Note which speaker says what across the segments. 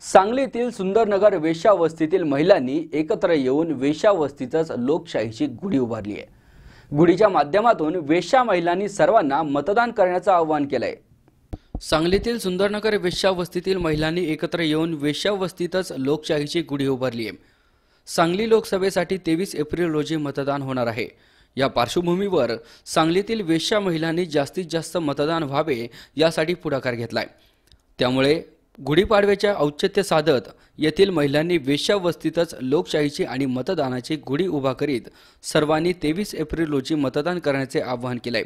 Speaker 1: सांगलीतील सुंदरनगर वेश्यावस्तीतील महिलांनी एकत्र येऊन वेश्यावस्तीतच लोकशाहीची गुढी उभारली आहे. गुढीच्या माध्यमातून वेश्या महिलांनी सर्वांना मतदान करण्याचं आवाहन केलंय. सांगलीतील सुंदरनगर वेश्यावस्तीतील महिलांनी एकत्र येऊन वेश्यावस्तीतच लोकशाहीची गुढी उभारली आहे. सांगली लोकसभेसाठी तेवीस एप्रिल रोजी मतदान होणार आहे. या पार्श्वभूमीवर सांगलीतील वेश्या महिलांनी जास्तीत जास्त मतदान व्हावे यासाठी पुढाकार घेतलाय. त्यामुळे गुढीपाडव्याच्या औचित्य साधत येथील महिलांनी वेश्यावस्तीतच लोकशाहीची आणि मतदानाची गुढी उभा करीत सर्वांनी तेवीस एप्रिल रोजी मतदान करण्याचे आवाहन केले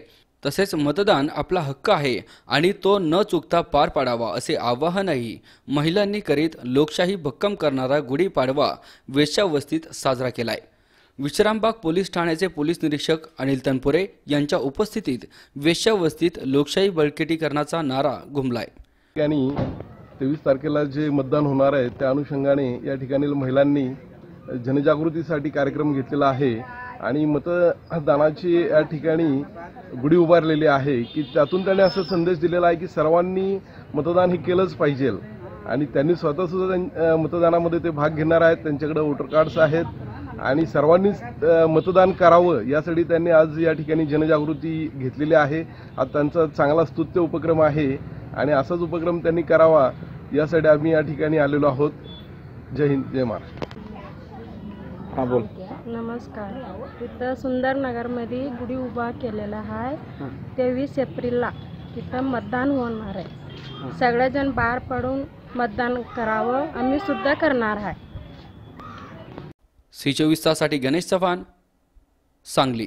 Speaker 1: तसेच मतदान आपला हक्क आहे आणि तो न चुकता पार पाडावा असे आवाहनही महिलांनी करीत लोकशाही भक्कम करणारा गुढीपाडवा वेश्यावस्तीत साजरा केलाय. विश्रामबाग पोलीस ठाण्याचे पोलीस निरीक्षक अनिल तनपुरे यांच्या उपस्थितीत वेश्यावस्तीत लोकशाही बळकटीकरणाचा नारा घुमलाय
Speaker 2: तेवीस तारखेला जे मतदान होणार आहे त्या अनुषंगाने या ठिकाणी महिलांनी जनजागृतीसाठी कार्यक्रम घेतलेला आहे आणि मतदानाची या ठिकाणी गुढी उभारलेली आहे की त्यातून त्यांनी असा संदेश दिलेला आहे की सर्वांनी मतदान हे केलंच पाहिजे. आणि त्यांनी स्वतः सुद्धा त्यां- मतदानामध्ये ते भाग घेणार आहेत त्यांच्याकडे वोटर कार्ड्स आहेत आणि सर्वांनीच मतदान करावं यासाठी त्यांनी आज या ठिकाणी जनजागृती घेतलेली आहे. हा त्यांचा चांगला स्तुत्य उपक्रम आहे. आणि असाच उपक्रम त्यांनी करावा यासाठी आम्ही या ठिकाणी आलेलो आहोत. जय हिंद जय महाराष्ट्र.
Speaker 3: हा बोल.
Speaker 4: नमस्कार. इथं सुंदरनगरमध्ये गुढी उभा केलेला आहे तेवीस एप्रिलला तिथं मतदान होणार आहे. सगळेजण बाहेर पडून मतदान करावं आम्ही सुद्धा करणार आहे.
Speaker 1: सी चोवीस तासाठी गणेश चव्हाण सांगली.